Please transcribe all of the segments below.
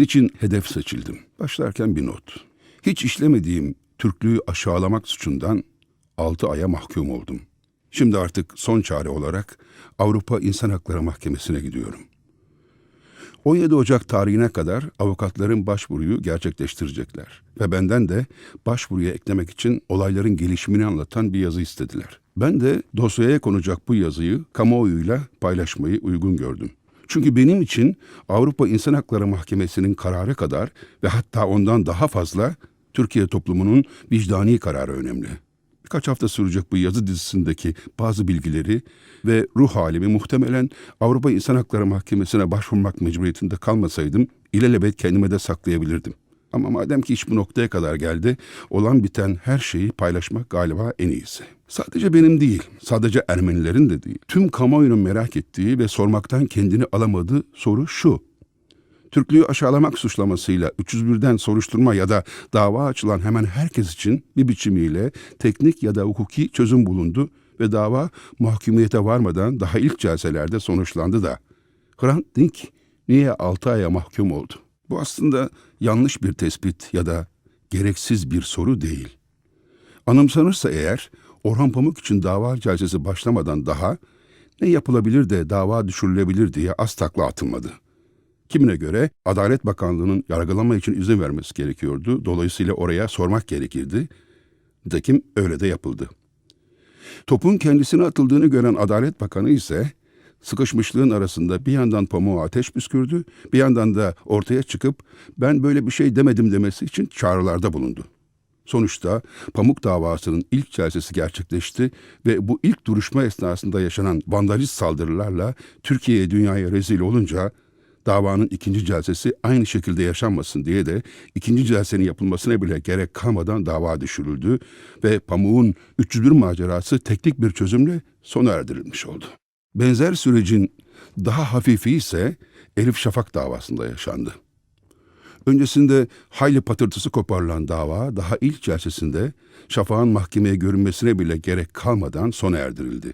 Niçin hedef seçildim? Başlarken bir not. Hiç işlemediğim Türklüğü aşağılamak suçundan 6 aya mahkum oldum. Şimdi artık son çare olarak Avrupa İnsan Hakları Mahkemesi'ne gidiyorum. 17 Ocak tarihine kadar avukatların başvuruyu gerçekleştirecekler ve benden de başvuruya eklemek için olayların gelişimini anlatan bir yazı istediler. Ben de dosyaya konacak bu yazıyı kamuoyuyla paylaşmayı uygun gördüm. Çünkü benim için Avrupa İnsan Hakları Mahkemesi'nin kararı kadar ve hatta ondan daha fazla Türkiye toplumunun vicdani kararı önemli. Birkaç hafta sürecek bu yazı dizisindeki bazı bilgileri ve ruh halimi muhtemelen Avrupa İnsan Hakları Mahkemesi'ne başvurmak mecburiyetinde kalmasaydım ilelebet kendime de saklayabilirdim. Ama madem ki iş bu noktaya kadar geldi, olan biten her şeyi paylaşmak galiba en iyisi. Sadece benim değil, sadece Ermenilerin de değil. Tüm kamuoyunun merak ettiği ve sormaktan kendini alamadığı soru şu. Türklüğü aşağılamak suçlamasıyla 301'den soruşturma ya da dava açılan hemen herkes için bir biçimiyle teknik ya da hukuki çözüm bulundu ve dava mahkumiyete varmadan daha ilk celselerde sonuçlandı da Hrant Dink niye 6 aya mahkum oldu? Bu aslında yanlış bir tespit ya da gereksiz bir soru değil. Anımsanırsa eğer Orhan Pamuk için dava celsesi başlamadan daha ne yapılabilir de dava düşürülebilir diye az takla atılmadı. Kimine göre Adalet Bakanlığı'nın yargılama için izin vermesi gerekiyordu. Dolayısıyla oraya sormak gerekirdi. Nitekim öyle de yapıldı. Topun kendisine atıldığını gören Adalet Bakanı ise sıkışmışlığın arasında bir yandan pamuğa ateş püskürdü, bir yandan da ortaya çıkıp ben böyle bir şey demedim demesi için çağrılarda bulundu. Sonuçta Pamuk davasının ilk celsesi gerçekleşti ve bu ilk duruşma esnasında yaşanan vandalist saldırılarla Türkiye'ye dünyaya rezil olunca davanın ikinci celsesi aynı şekilde yaşanmasın diye de ikinci celsenin yapılmasına bile gerek kalmadan dava düşürüldü ve Pamuk'un 301 macerası teknik bir çözümle sona erdirilmiş oldu. Benzer sürecin daha hafifi ise Elif Şafak davasında yaşandı. Öncesinde hayli patırtısı koparılan dava daha ilk celsesinde Şafak'ın mahkemeye görünmesine bile gerek kalmadan sona erdirildi.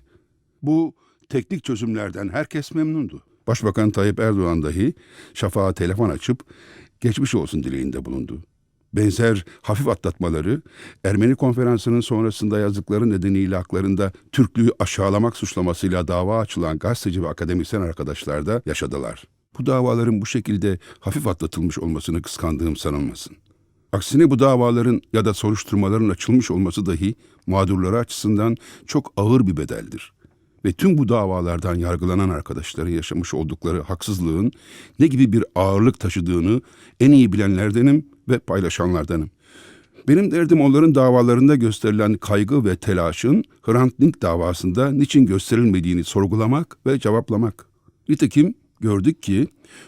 Bu teknik çözümlerden herkes memnundu. Başbakan Tayyip Erdoğan dahi Şafak'a telefon açıp geçmiş olsun dileğinde bulundu. Benzer hafif atlatmaları Ermeni konferansının sonrasında yazdıkları nedeniyle haklarında Türklüğü aşağılamak suçlamasıyla dava açılan gazeteci ve akademisyen arkadaşlar da yaşadılar. Bu davaların bu şekilde hafif atlatılmış olmasını kıskandığım sanılmasın. Aksine bu davaların ya da soruşturmaların açılmış olması dahi mağdurları açısından çok ağır bir bedeldir. Ve tüm bu davalardan yargılanan arkadaşların yaşamış oldukları haksızlığın ne gibi bir ağırlık taşıdığını en iyi bilenlerdenim ve paylaşanlardanım. Benim derdim onların davalarında gösterilen kaygı ve telaşın Hrant Dink davasında niçin gösterilmediğini sorgulamak ve cevaplamak. Nitekim gördük ki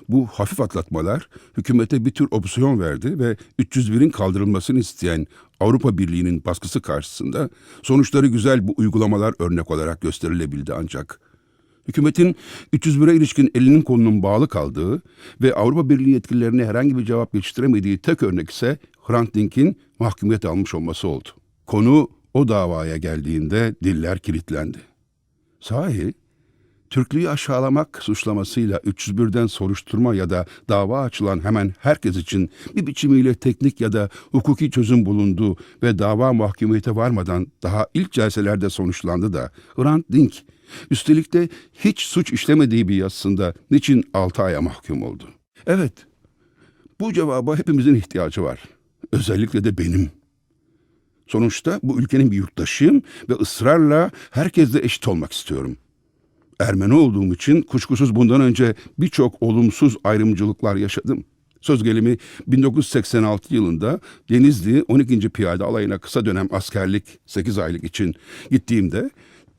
bu hafif atlatmalar hükümete bir tür opsiyon verdi ve 301'in kaldırılmasını isteyen Avrupa Birliği'nin baskısı karşısında sonuçları güzel bu uygulamalar örnek olarak gösterilebildi ancak. Hükümetin 301'e ilişkin elinin kolunun bağlı kaldığı ve Avrupa Birliği yetkililerine herhangi bir cevap yetiştiremediği tek örnek ise Hrant Dink'in mahkumiyet almış olması oldu. Konu o davaya geldiğinde diller kilitlendi. Sahi Türklüğü aşağılamak suçlamasıyla 301'den soruşturma ya da dava açılan hemen herkes için bir biçimiyle teknik ya da hukuki çözüm bulundu ve dava mahkumiyete varmadan daha ilk celselerde sonuçlandı da Hrant Dink üstelik de hiç suç işlemediği bir yazısında niçin 6 aya mahkum oldu? Evet, bu cevaba hepimizin ihtiyacı var. Özellikle de benim. Sonuçta bu ülkenin bir yurttaşıyım ve ısrarla herkesle eşit olmak istiyorum.'' Ermeni olduğum için kuşkusuz bundan önce birçok olumsuz ayrımcılıklar yaşadım. Söz gelimi 1986 yılında Denizli 12. Piyade Alayı'na kısa dönem askerlik 8 aylık için gittiğimde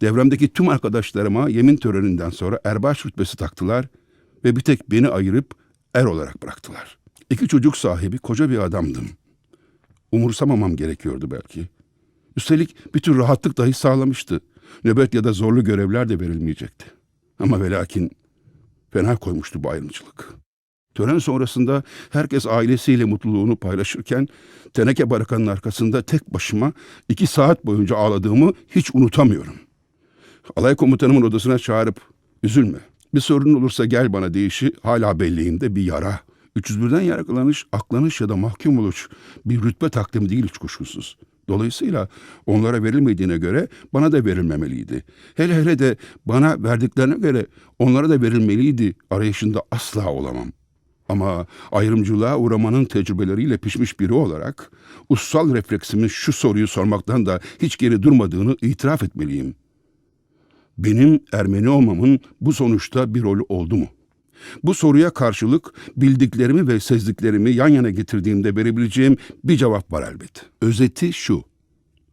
devremdeki tüm arkadaşlarıma yemin töreninden sonra erbaş rütbesi taktılar ve bir tek beni ayırıp er olarak bıraktılar. İki çocuk sahibi koca bir adamdım. Umursamamam gerekiyordu belki. Üstelik bir tür rahatlık dahi sağlamıştı. Nöbet ya da zorlu görevler de verilmeyecekti. Ama ve lakin fena koymuştu bu ayrımcılık. Tören sonrasında herkes ailesiyle mutluluğunu paylaşırken teneke barakanın arkasında tek başıma iki saat boyunca ağladığımı hiç unutamıyorum. Alay komutanımın odasına çağırıp üzülme bir sorun olursa gel bana deyişi hala belleğimde bir yara, 301'den yargılanış, aklanış ya da mahkum oluş bir rütbe takdimi değil hiç kuşkusuz. Dolayısıyla onlara verilmediğine göre bana da verilmemeliydi. Hele hele de bana verdiklerine göre onlara da verilmeliydi arayışında asla olamam. Ama ayrımcılığa uğramanın tecrübeleriyle pişmiş biri olarak ussal refleksimin şu soruyu sormaktan da hiç geri durmadığını itiraf etmeliyim. Benim Ermeni olmamın bu sonuçta bir rolü oldu mu? Bu soruya karşılık bildiklerimi ve sezdiklerimi yan yana getirdiğimde verebileceğim bir cevap var elbet. Özeti şu.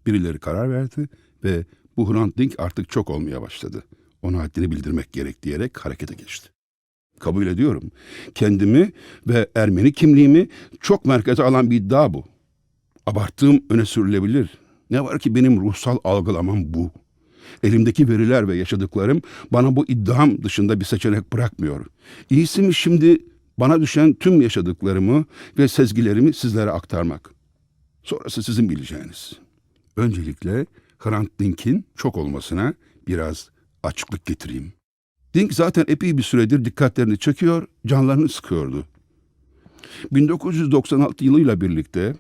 Birileri karar verdi ve bu Hrant Dink artık çok olmaya başladı. Ona haddini bildirmek gerek diyerek harekete geçti. Kabul ediyorum. Kendimi ve Ermeni kimliğimi çok merkeze alan bir iddia bu. Abarttığım öne sürülebilir. Ne var ki benim ruhsal algılamam bu. Elimdeki veriler ve yaşadıklarım bana bu iddiam dışında bir seçenek bırakmıyor. İyisi mi şimdi bana düşen tüm yaşadıklarımı ve sezgilerimi sizlere aktarmak. Sonrası sizin bileceğiniz. Öncelikle Hrant Dink'in çok olmasına biraz açıklık getireyim. Dink zaten epey bir süredir dikkatlerini çekiyor, canlarını sıkıyordu. 1996 yılıyla birlikte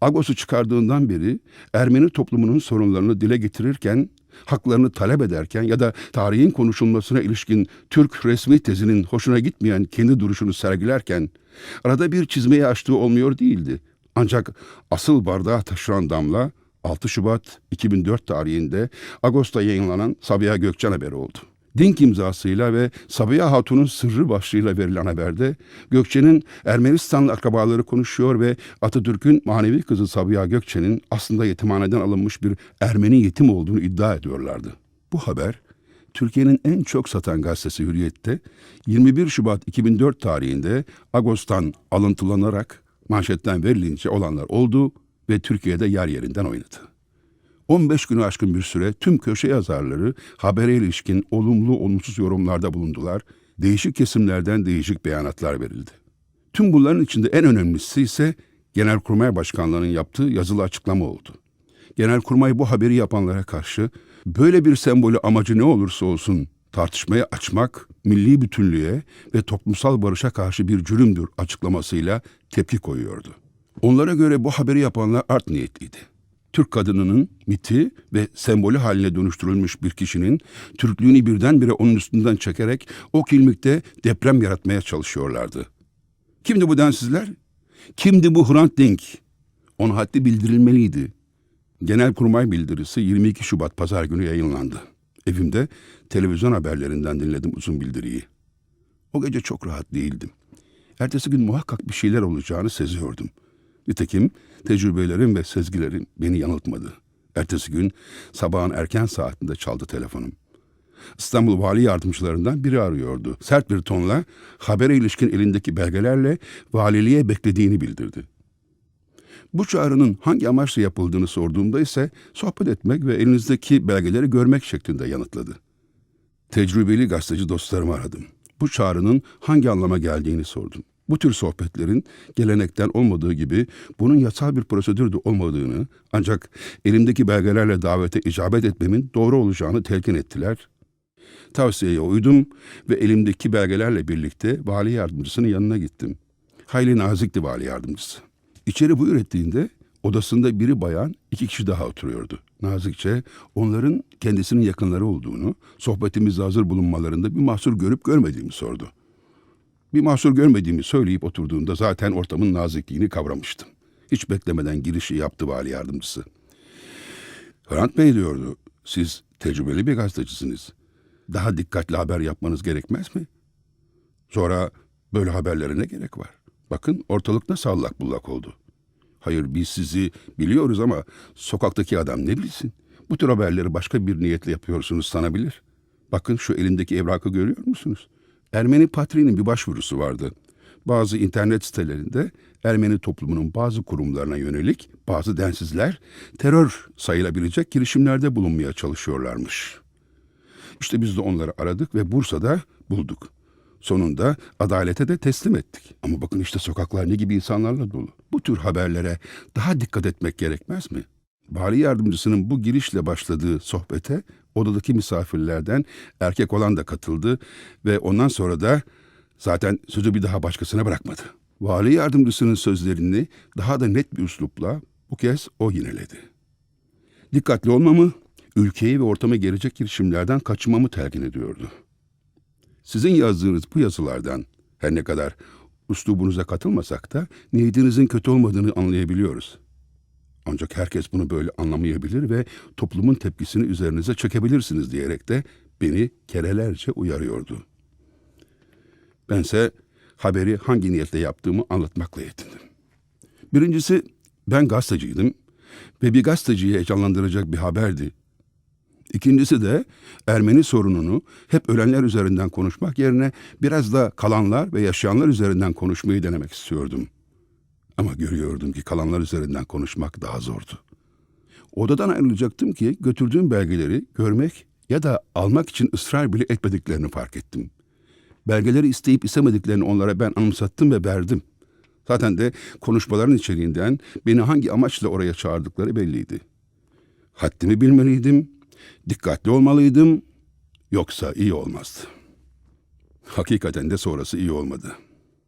Agos'u çıkardığından beri Ermeni toplumunun sorunlarını dile getirirken, haklarını talep ederken ya da tarihin konuşulmasına ilişkin Türk resmi tezinin hoşuna gitmeyen kendi duruşunu sergilerken arada bir çizmeye açtığı olmuyor değildi. Ancak asıl bardağı taşıran damla 6 Şubat 2004 tarihinde Ağustos'ta yayınlanan Sabiha Gökçen haberi oldu. Dink imzasıyla ve Sabiha Hatun'un sırrı başlığıyla verilen haberde Gökçe'nin Ermenistanlı akrabaları konuşuyor ve Atatürk'ün manevi kızı Sabiha Gökçe'nin aslında yetimhaneden alınmış bir Ermeni yetim olduğunu iddia ediyorlardı. Bu haber Türkiye'nin en çok satan gazetesi Hürriyet'te 21 Şubat 2004 tarihinde Agos'tan alıntılanarak manşetten verilince olanlar oldu ve Türkiye'de yer yerinden oynadı. 15 günü aşkın bir süre tüm köşe yazarları habere ilişkin olumlu olumsuz yorumlarda bulundular. Değişik kesimlerden değişik beyanatlar verildi. Tüm bunların içinde en önemlisi ise Genelkurmay Başkanlığı'nın yaptığı yazılı açıklama oldu. Genelkurmay bu haberi yapanlara karşı böyle bir sembolü amacı ne olursa olsun tartışmaya açmak milli bütünlüğe ve toplumsal barışa karşı bir cürümdür açıklamasıyla tepki koyuyordu. Onlara göre bu haberi yapanlar art niyetliydi. Türk kadınının miti ve sembolü haline dönüştürülmüş bir kişinin Türklüğünü birdenbire onun üstünden çekerek o kilmikte deprem yaratmaya çalışıyorlardı. Kimdi bu densizler? Kimdi bu Hrant Dink? Ona haddi bildirilmeliydi. Genelkurmay bildirisi 22 Şubat pazar günü yayınlandı. Evimde televizyon haberlerinden dinledim uzun bildiriyi. O gece çok rahat değildim. Ertesi gün muhakkak bir şeyler olacağını seziyordum. Nitekim tecrübelerim ve sezgilerim beni yanıltmadı. Ertesi gün sabahın erken saatinde çaldı telefonum. İstanbul Vali Yardımcılarından biri arıyordu. Sert bir tonla habere ilişkin elindeki belgelerle valiliğe beklediğini bildirdi. Bu çağrının hangi amaçla yapıldığını sorduğumda ise sohbet etmek ve elinizdeki belgeleri görmek şeklinde yanıtladı. Tecrübeli gazeteci dostlarımı aradım. Bu çağrının hangi anlama geldiğini sordum. Bu tür sohbetlerin gelenekten olmadığı gibi bunun yasal bir prosedür de olmadığını ancak elimdeki belgelerle davete icabet etmemin doğru olacağını telkin ettiler. Tavsiyeye uydum ve elimdeki belgelerle birlikte vali yardımcısının yanına gittim. Hayli nazikti vali yardımcısı. İçeri buyur ettiğinde odasında biri bayan, iki kişi daha oturuyordu. Nazikçe onların kendisinin yakınları olduğunu, sohbetimizde hazır bulunmalarında bir mahsur görüp görmediğimi sordu. Bir mahsur görmediğimi söyleyip oturduğunda zaten ortamın nazikliğini kavramıştım. Hiç beklemeden girişi yaptı vali yardımcısı. Hrant Bey diyordu, siz tecrübeli bir gazetecisiniz. Daha dikkatli haber yapmanız gerekmez mi? Sonra böyle haberlere ne gerek var? Bakın ortalık nasıl allak bullak oldu. Hayır biz sizi biliyoruz ama sokaktaki adam ne bilsin? Bu tür haberleri başka bir niyetle yapıyorsunuz sanabilir. Bakın şu elindeki evrakı görüyor musunuz? Ermeni Patri'nin bir başvurusu vardı. Bazı internet sitelerinde Ermeni toplumunun bazı kurumlarına yönelik bazı densizler terör sayılabilecek girişimlerde bulunmaya çalışıyorlarmış. İşte biz de onları aradık ve Bursa'da bulduk. Sonunda adalete de teslim ettik. Ama bakın işte sokaklar ne gibi insanlarla dolu. Bu tür haberlere daha dikkat etmek gerekmez mi? Vali yardımcısının bu girişle başladığı sohbete odadaki misafirlerden erkek olan da katıldı ve ondan sonra da zaten sözü bir daha başkasına bırakmadı. Vali yardımcısının sözlerini daha da net bir üslupla bu kez o yineledi. Dikkatli olmamı, ülkeyi ve ortama gelecek girişimlerden kaçınmamı telkin ediyordu. Sizin yazdığınız bu yazılardan her ne kadar uslubunuza katılmasak da niyetinizin kötü olmadığını anlayabiliyoruz. Ancak herkes bunu böyle anlamayabilir ve toplumun tepkisini üzerinize çekebilirsiniz diyerek de beni kerelerce uyarıyordu. Bense haberi hangi niyetle yaptığımı anlatmakla yetindim. Birincisi ben gazeteciydim ve bir gazeteciyi heyecanlandıracak bir haberdi. İkincisi de Ermeni sorununu hep ölenler üzerinden konuşmak yerine biraz da kalanlar ve yaşayanlar üzerinden konuşmayı denemek istiyordum. Ama görüyordum ki kalanlar üzerinden konuşmak daha zordu. Odadan ayrılacaktım ki götürdüğüm belgeleri görmek ya da almak için ısrar bile etmediklerini fark ettim. Belgeleri isteyip istemediklerini onlara ben anımsattım ve verdim. Zaten de konuşmaların içeriğinden beni hangi amaçla oraya çağırdıkları belliydi. Haddimi bilmeliydim, dikkatli olmalıydım, yoksa iyi olmazdı. Hakikaten de sonrası iyi olmadı.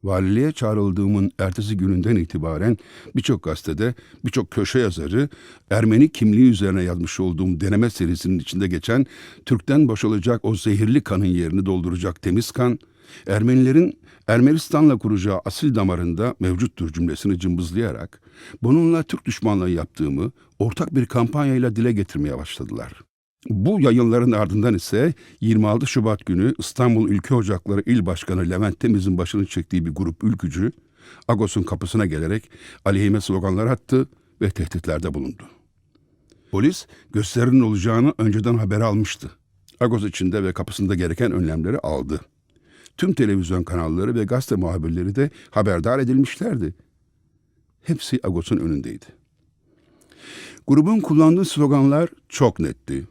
Valiliğe çağrıldığımın ertesi gününden itibaren birçok gazetede, birçok köşe yazarı Ermeni kimliği üzerine yazmış olduğum deneme serisinin içinde geçen Türk'ten boşalacak o zehirli kanın yerini dolduracak temiz kan, Ermenilerin Ermenistan'la kuracağı asil damarında mevcuttur cümlesini cımbızlayarak bununla Türk düşmanlığı yaptığımı ortak bir kampanyayla dile getirmeye başladılar. Bu yayınların ardından ise 26 Şubat günü İstanbul Ülke Ocakları İl Başkanı Levent Temiz'in başını çektiği bir grup ülkücü Agos'un kapısına gelerek aleyhime sloganlar attı ve tehditlerde bulundu. Polis gösterinin olacağını önceden haber almıştı. Agos içinde ve kapısında gereken önlemleri aldı. Tüm televizyon kanalları ve gazete muhabirleri de haberdar edilmişlerdi. Hepsi Agos'un önündeydi. Grubun kullandığı sloganlar çok netti.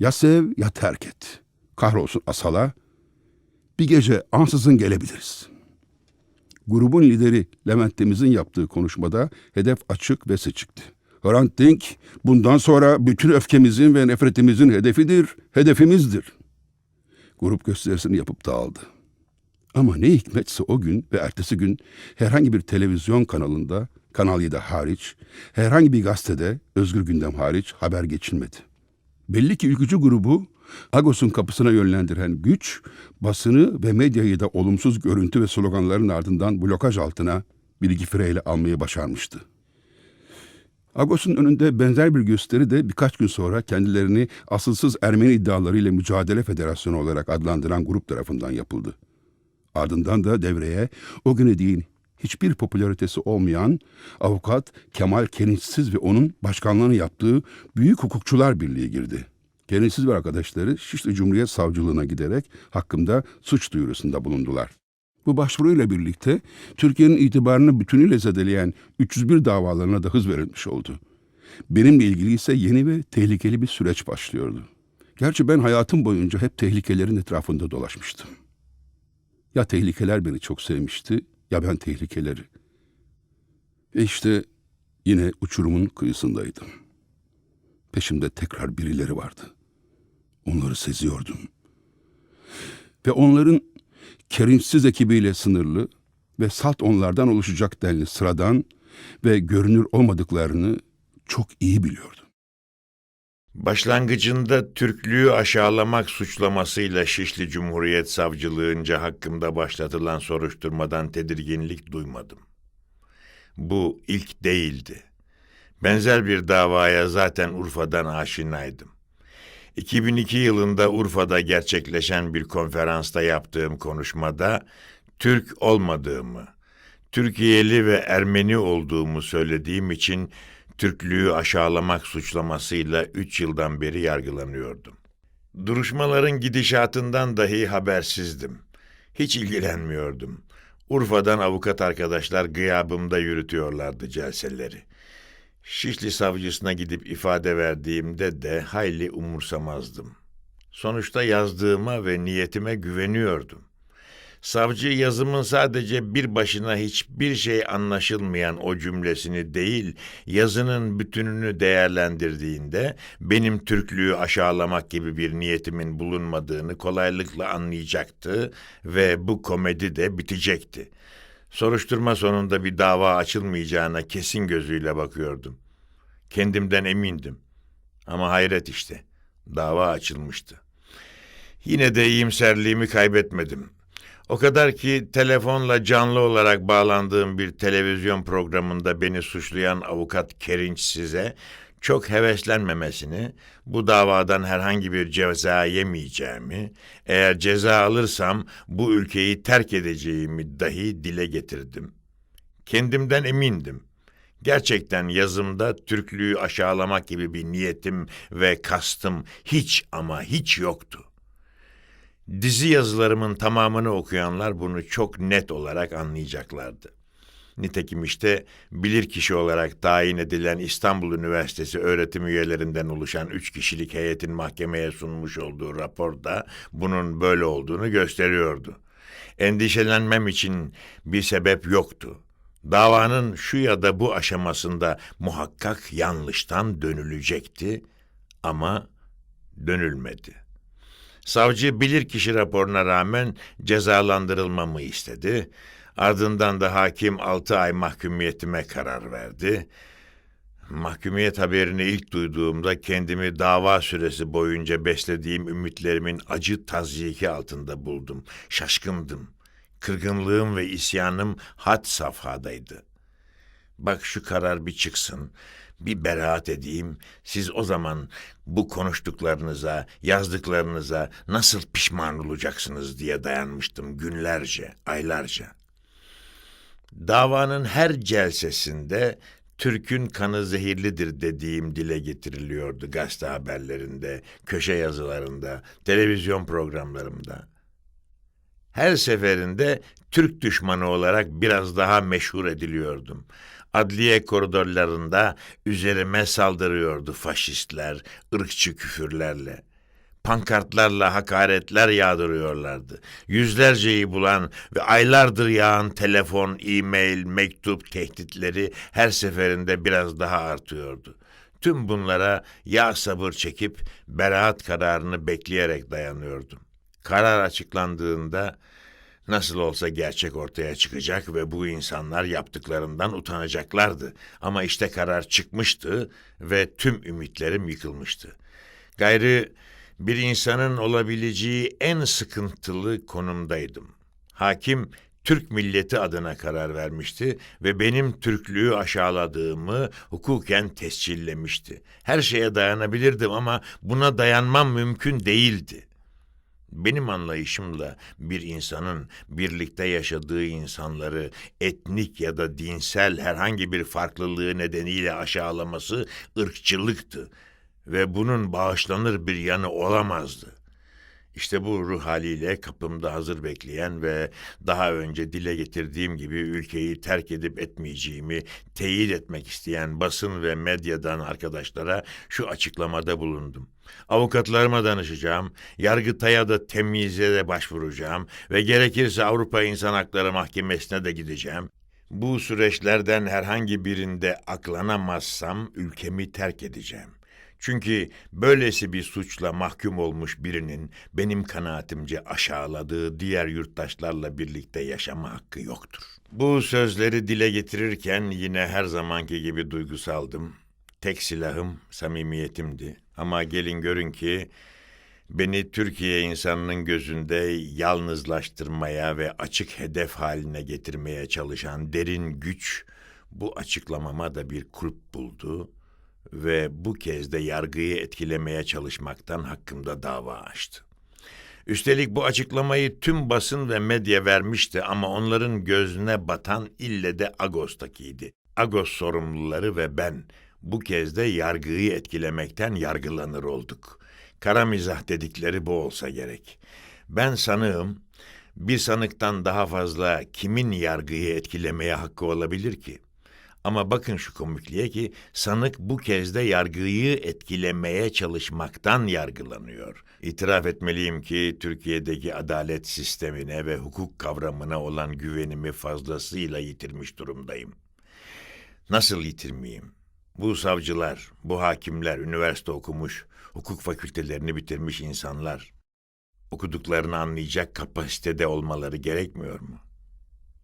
Ya sev ya terk et. Kahrolsun asala. Bir gece ansızın gelebiliriz. Grubun lideri Levent Temiz'in yaptığı konuşmada hedef açık ve seçikti. Hrant Dink bundan sonra bütün öfkemizin ve nefretimizin hedefidir, hedefimizdir. Grup gösterisini yapıp dağıldı. Ama ne hikmetse o gün ve ertesi gün herhangi bir televizyon kanalında, Kanal 7 hariç, herhangi bir gazetede, Özgür Gündem hariç haber geçilmedi. Belli ki ülkücü grubu Agos'un kapısına yönlendiren güç, basını ve medyayı da olumsuz görüntü ve sloganların ardından blokaj altına bir iki fireyle almayı başarmıştı. Agos'un önünde benzer bir gösteri de birkaç gün sonra kendilerini asılsız Ermeni iddialarıyla Mücadele Federasyonu olarak adlandıran grup tarafından yapıldı. Ardından da devreye o güne değin hiçbir popülaritesi olmayan avukat Kemal Kenitsiz ve onun başkanlığını yaptığı Büyük Hukukçular Birliği girdi. Kenitsiz ve arkadaşları Şişli Cumhuriyet Savcılığına giderek hakkımda suç duyurusunda bulundular. Bu başvuruyla birlikte Türkiye'nin itibarını bütünüyle zedeleyen 301 davalarına da hız verilmiş oldu. Benimle ilgili ise yeni ve tehlikeli bir süreç başlıyordu. Gerçi ben hayatım boyunca hep tehlikelerin etrafında dolaşmıştım. Ya tehlikeler beni çok sevmişti ya ben tehlikeleri. Ve işte yine uçurumun kıyısındaydım. Peşimde tekrar birileri vardı. Onları seziyordum. Ve onların kerimsiz ekibiyle sınırlı ve salt onlardan oluşacak denli sıradan ve görünür olmadıklarını çok iyi biliyordum. Başlangıcında Türklüğü aşağılamak suçlamasıyla Şişli Cumhuriyet Savcılığınca hakkımda başlatılan soruşturmadan tedirginlik duymadım. Bu ilk değildi. Benzer bir davaya zaten Urfa'dan aşinaydım. 2002 yılında Urfa'da gerçekleşen bir konferansta yaptığım konuşmada Türk olmadığımı, Türkiye'li ve Ermeni olduğumu söylediğim için Türklüğü aşağılamak suçlamasıyla üç yıldan beri yargılanıyordum. Duruşmaların gidişatından dahi habersizdim. Hiç ilgilenmiyordum. Urfa'dan avukat arkadaşlar gıyabımda yürütüyorlardı celseleri. Şişli savcısına gidip ifade verdiğimde de hayli umursamazdım. Sonuçta yazdığıma ve niyetime güveniyordum. Savcı yazımın sadece bir başına hiçbir şey anlaşılmayan o cümlesini değil, yazının bütününü değerlendirdiğinde benim Türklüğü aşağılamak gibi bir niyetimin bulunmadığını kolaylıkla anlayacaktı ve bu komedi de bitecekti. Soruşturma sonunda bir dava açılmayacağına kesin gözüyle bakıyordum. Kendimden emindim. Ama hayret işte. Dava açılmıştı. Yine de iyimserliğimi kaybetmedim. O kadar ki telefonla canlı olarak bağlandığım bir televizyon programında beni suçlayan avukat Kerinç size çok heveslenmemesini, bu davadan herhangi bir ceza yemeyeceğimi, eğer ceza alırsam bu ülkeyi terk edeceğimi dahi dile getirdim. Kendimden emindim. Gerçekten yazımda Türklüğü aşağılamak gibi bir niyetim ve kastım hiç ama hiç yoktu. Dizi yazılarımın tamamını okuyanlar bunu çok net olarak anlayacaklardı. Nitekim işte bilirkişi olarak tayin edilen İstanbul Üniversitesi öğretim üyelerinden oluşan üç kişilik heyetin mahkemeye sunmuş olduğu raporda bunun böyle olduğunu gösteriyordu. Endişelenmem için bir sebep yoktu. Davanın şu ya da bu aşamasında muhakkak yanlıştan dönülecekti ama dönülmedi. Savcı bilirkişi raporuna rağmen cezalandırılmamı istedi. Ardından da hakim altı ay mahkumiyetime karar verdi. Mahkumiyet haberini ilk duyduğumda kendimi dava süresi boyunca beslediğim ümitlerimin acı tazyiki altında buldum. Şaşkındım. Kırgınlığım ve isyanım had safhadaydı. Bak şu karar bir çıksın, bir beraat edeyim. Siz o zaman bu konuştuklarınıza, yazdıklarınıza nasıl pişman olacaksınız diye dayanmıştım günlerce, aylarca. Davanın her celsesinde Türk'ün kanı zehirlidir dediğim dile getiriliyordu gazete haberlerinde, köşe yazılarında, televizyon programlarımda. Her seferinde Türk düşmanı olarak biraz daha meşhur ediliyordum. Adliye koridorlarında üzerime saldırıyordu faşistler, ırkçı küfürlerle. Pankartlarla hakaretler yağdırıyorlardı. Yüzlerceyi bulan ve aylardır yağan telefon, e-mail, mektup tehditleri her seferinde biraz daha artıyordu. Tüm bunlara ya sabır çekip beraat kararını bekleyerek dayanıyordum. Karar açıklandığında Nasıl olsa gerçek ortaya çıkacak ve bu insanlar yaptıklarından utanacaklardı. Ama işte karar çıkmıştı ve tüm ümitlerim yıkılmıştı. Gayrı bir insanın olabileceği en sıkıntılı konumdaydım. Hakim Türk milleti adına karar vermişti ve benim Türklüğü aşağıladığımı hukuken tescillemişti. Her şeye dayanabilirdim ama buna dayanmam mümkün değildi. Benim anlayışımla bir insanın birlikte yaşadığı insanları etnik ya da dinsel herhangi bir farklılığı nedeniyle aşağılaması ırkçılıktı ve bunun bağışlanır bir yanı olamazdı. İşte bu ruh haliyle kapımda hazır bekleyen ve daha önce dile getirdiğim gibi ülkeyi terk edip etmeyeceğimi teyit etmek isteyen basın ve medyadan arkadaşlara şu açıklamada bulundum. Avukatlarıma danışacağım, Yargıtay'a da temyize de başvuracağım ve gerekirse Avrupa İnsan Hakları Mahkemesi'ne de gideceğim. Bu süreçlerden herhangi birinde aklanamazsam ülkemi terk edeceğim. Çünkü böylesi bir suçla mahkum olmuş birinin benim kanaatimce aşağıladığı diğer yurttaşlarla birlikte yaşama hakkı yoktur. Bu sözleri dile getirirken yine her zamanki gibi duygusaldım. Tek silahım samimiyetimdi. Ama gelin görün ki beni Türkiye insanının gözünde yalnızlaştırmaya ve açık hedef haline getirmeye çalışan derin güç bu açıklamama da bir kulp buldu ve bu kez de yargıyı etkilemeye çalışmaktan hakkımda dava açtı. Üstelik bu açıklamayı tüm basın ve medya vermişti ama onların gözüne batan ille de Agos'takiydi. Agos sorumluları ve ben bu kez de yargıyı etkilemekten yargılanır olduk. Kara mizah dedikleri bu olsa gerek. Ben sanığım, bir sanıktan daha fazla kimin yargıyı etkilemeye hakkı olabilir ki? Ama bakın şu komikliğe ki sanık bu kez de yargıyı etkilemeye çalışmaktan yargılanıyor. İtiraf etmeliyim ki Türkiye'deki adalet sistemine ve hukuk kavramına olan güvenimi fazlasıyla yitirmiş durumdayım. Nasıl yitirmeyeyim? Bu savcılar, bu hakimler üniversite okumuş, hukuk fakültelerini bitirmiş insanlar. Okuduklarını anlayacak kapasitede olmaları gerekmiyor mu?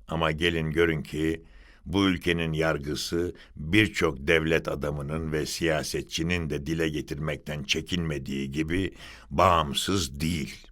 Ama gelin görün ki bu ülkenin yargısı birçok devlet adamının ve siyasetçinin de dile getirmekten çekinmediği gibi bağımsız değil.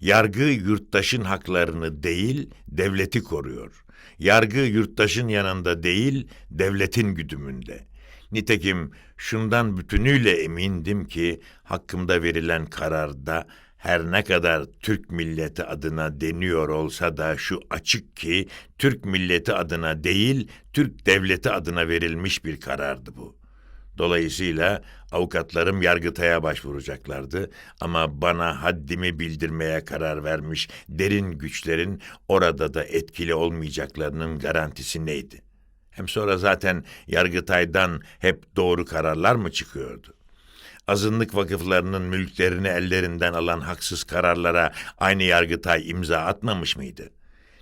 Yargı yurttaşın haklarını değil, devleti koruyor. Yargı yurttaşın yanında değil, devletin güdümünde. Nitekim şundan bütünüyle emindim ki hakkımda verilen kararda her ne kadar Türk milleti adına deniyor olsa da şu açık ki Türk milleti adına değil, Türk devleti adına verilmiş bir karardı bu. Dolayısıyla avukatlarım Yargıtay'a başvuracaklardı ama bana haddimi bildirmeye karar vermiş derin güçlerin orada da etkili olmayacaklarının garantisi neydi? Hem sonra zaten Yargıtay'dan hep doğru kararlar mı çıkıyordu? Azınlık vakıflarının mülklerini ellerinden alan haksız kararlara aynı Yargıtay imza atmamış mıydı?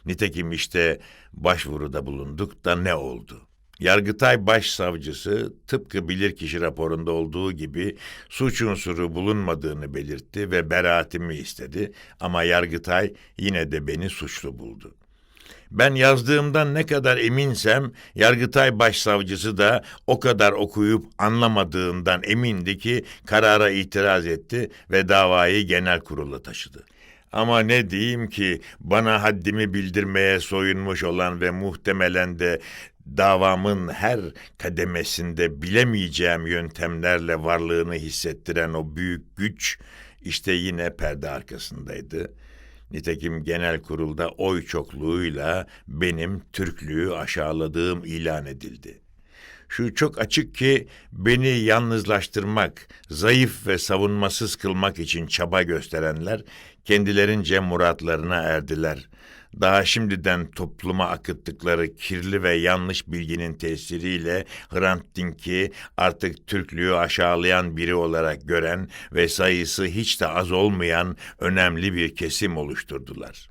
Nitekim işte başvuruda bulunduk da ne oldu? Yargıtay Başsavcısı tıpkı bilirkişi raporunda olduğu gibi suç unsuru bulunmadığını belirtti ve beraatimi istedi ama Yargıtay yine de beni suçlu buldu. Ben yazdığımdan ne kadar eminsem Yargıtay Başsavcısı da o kadar okuyup anlamadığından emindi ki karara itiraz etti ve davayı genel kurula taşıdı. Ama ne diyeyim ki bana haddimi bildirmeye soyunmuş olan ve muhtemelen de davamın her kademesinde bilemeyeceğim yöntemlerle varlığını hissettiren o büyük güç işte yine perde arkasındaydı. Nitekim genel kurulda oy çokluğuyla benim Türklüğü aşağıladığım ilan edildi. Şu çok açık ki beni yalnızlaştırmak, zayıf ve savunmasız kılmak için çaba gösterenler kendilerince muratlarına erdiler. Daha şimdiden topluma akıttıkları kirli ve yanlış bilginin tesiriyle Hrant Dink'i artık Türklüğü aşağılayan biri olarak gören ve sayısı hiç de az olmayan önemli bir kesim oluşturdular.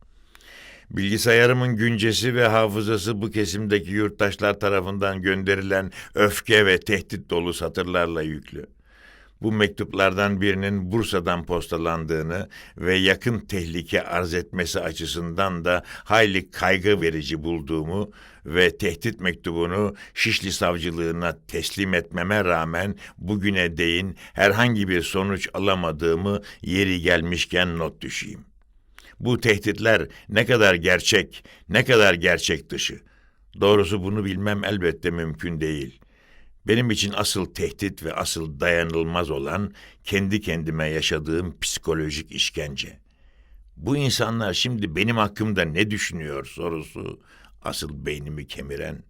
Bilgisayarımın güncesi ve hafızası bu kesimdeki yurttaşlar tarafından gönderilen öfke ve tehdit dolu satırlarla yüklü. Bu mektuplardan birinin Bursa'dan postalandığını ve yakın tehlike arz etmesi açısından da hayli kaygı verici bulduğumu ve tehdit mektubunu Şişli Savcılığına teslim etmeme rağmen bugüne değin herhangi bir sonuç alamadığımı yeri gelmişken not düşeyim. Bu tehditler ne kadar gerçek, ne kadar gerçek dışı. Doğrusu bunu bilmem elbette mümkün değil. Benim için asıl tehdit ve asıl dayanılmaz olan kendi kendime yaşadığım psikolojik işkence. Bu insanlar şimdi benim hakkımda ne düşünüyor sorusu asıl beynimi kemiren.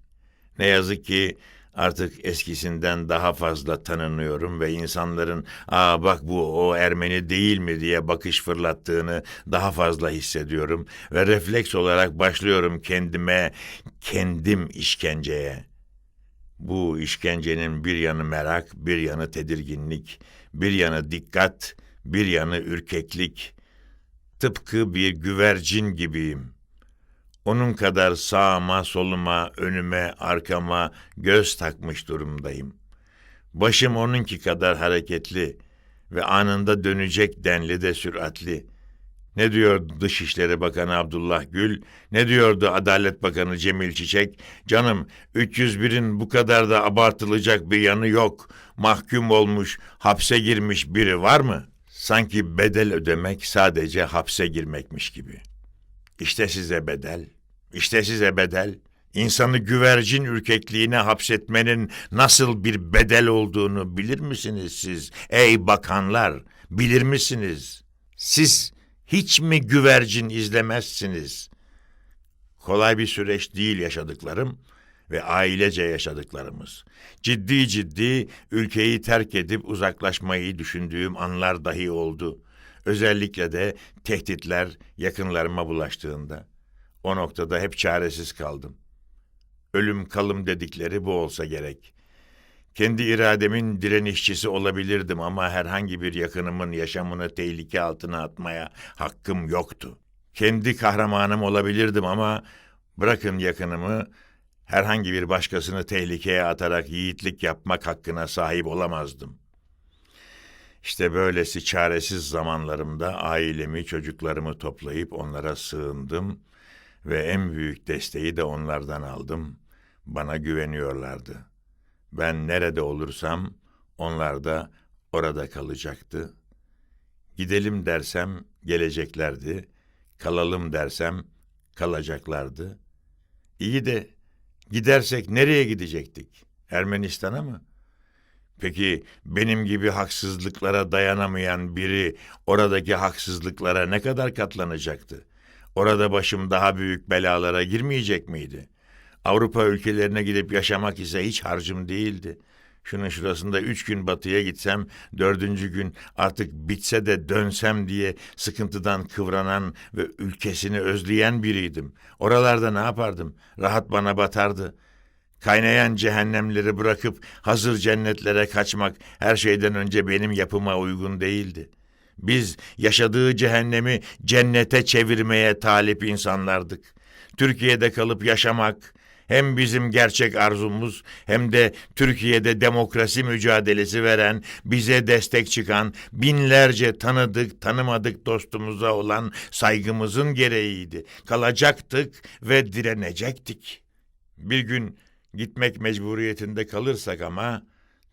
Ne yazık ki artık eskisinden daha fazla tanınıyorum ve insanların ''Aa bak bu o Ermeni değil mi?'' diye bakış fırlattığını daha fazla hissediyorum ve refleks olarak başlıyorum kendime, kendim işkenceye. Bu işkencenin bir yanı merak, bir yanı tedirginlik, bir yanı dikkat, bir yanı ürkeklik. Tıpkı bir güvercin gibiyim. Onun kadar sağıma, soluma, önüme, arkama göz takmış durumdayım. Başım onunki kadar hareketli ve anında dönecek denli de süratli. Ne diyordu Dışişleri Bakanı Abdullah Gül, ne diyordu Adalet Bakanı Cemil Çiçek? Canım 301'in bu kadar da abartılacak bir yanı yok. Mahkum olmuş, hapse girmiş biri var mı? Sanki bedel ödemek sadece hapse girmekmiş gibi. İşte size bedel, işte size bedel. İnsanı güvercin ürkekliğine hapsetmenin nasıl bir bedel olduğunu bilir misiniz siz? Ey bakanlar, bilir misiniz? Siz hiç mi güvercin izlemezsiniz? Kolay bir süreç değil yaşadıklarım ve ailece yaşadıklarımız. Ciddi ciddi ülkeyi terk edip uzaklaşmayı düşündüğüm anlar dahi oldu. Özellikle de tehditler yakınlarıma bulaştığında. O noktada hep çaresiz kaldım. Ölüm kalım dedikleri bu olsa gerek. Kendi irademin direnişçisi olabilirdim ama herhangi bir yakınımın yaşamını tehlike altına atmaya hakkım yoktu. Kendi kahramanım olabilirdim ama bırakın yakınımı herhangi bir başkasını tehlikeye atarak yiğitlik yapmak hakkına sahip olamazdım. İşte böylesi çaresiz zamanlarımda ailemi, çocuklarımı toplayıp onlara sığındım Ve en büyük desteği de onlardan aldım. Bana güveniyorlardı. Ben nerede olursam onlar da orada kalacaktı. Gidelim dersem geleceklerdi. Kalalım dersem kalacaklardı. İyi de gidersek nereye gidecektik? Ermenistan'a mı? Peki benim gibi haksızlıklara dayanamayan biri oradaki haksızlıklara ne kadar katlanacaktı? Orada başım daha büyük belalara girmeyecek miydi? Avrupa ülkelerine gidip yaşamak ise hiç harcım değildi. Şunun şurasında üç gün batıya gitsem, dördüncü gün artık bitse de dönsem diye sıkıntıdan kıvranan ve ülkesini özleyen biriydim. Oralarda ne yapardım? Rahat bana batardı. Kaynayan cehennemleri bırakıp hazır cennetlere kaçmak her şeyden önce benim yapıma uygun değildi. Biz yaşadığı cehennemi cennete çevirmeye talip insanlardık. Türkiye'de kalıp yaşamak hem bizim gerçek arzumuz hem de Türkiye'de demokrasi mücadelesi veren, bize destek çıkan binlerce tanıdık, tanımadık dostumuza olan saygımızın gereğiydi. Kalacaktık ve direnecektik. Bir gün gitmek mecburiyetinde kalırsak ama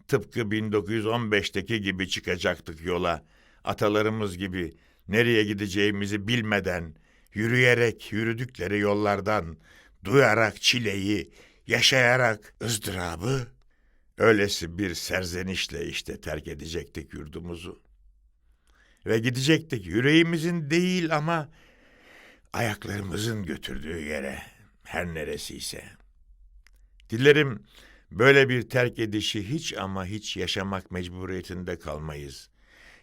tıpkı 1915'teki gibi çıkacaktık yola. Atalarımız gibi nereye gideceğimizi bilmeden, yürüyerek yürüdükleri yollardan, duyarak çileyi, yaşayarak ızdırabı, öylesi bir serzenişle işte terk edecektik yurdumuzu. Ve gidecektik yüreğimizin değil ama ayaklarımızın götürdüğü yere, her neresiyse. Dilerim böyle bir terk edişi hiç ama hiç yaşamak mecburiyetinde kalmayız.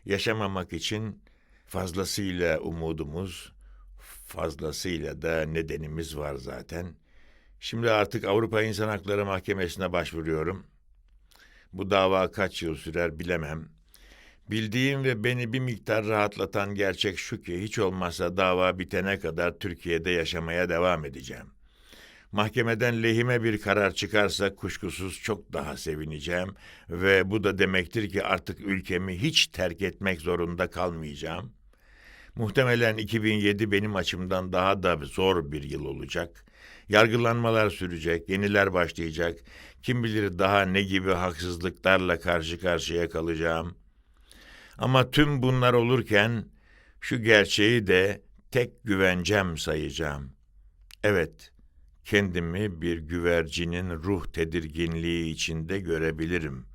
Yaşamamak için fazlasıyla umudumuz, fazlasıyla da nedenimiz var zaten. Şimdi artık Avrupa İnsan Hakları Mahkemesi'ne başvuruyorum. Bu dava kaç yıl sürer bilemem. Bildiğim ve beni bir miktar rahatlatan gerçek şu ki hiç olmazsa dava bitene kadar Türkiye'de yaşamaya devam edeceğim. Mahkemeden lehime bir karar çıkarsa kuşkusuz çok daha sevineceğim ve bu da demektir ki artık ülkemi hiç terk etmek zorunda kalmayacağım. Muhtemelen 2007 benim açımdan daha da zor bir yıl olacak. Yargılanmalar sürecek, yeniler başlayacak. Kim bilir daha ne gibi haksızlıklarla karşı karşıya kalacağım. Ama tüm bunlar olurken şu gerçeği de tek güvencem sayacağım. Evet, kendimi bir güvercinin ruh tedirginliği içinde görebilirim.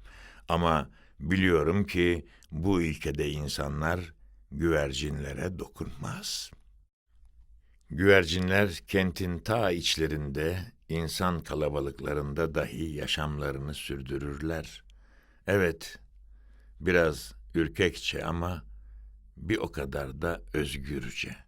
Ama biliyorum ki bu ülkede insanlar güvercinlere dokunmaz. Güvercinler kentin ta içlerinde, insan kalabalıklarında dahi yaşamlarını sürdürürler. Evet, biraz ürkekçe ama bir o kadar da özgürce.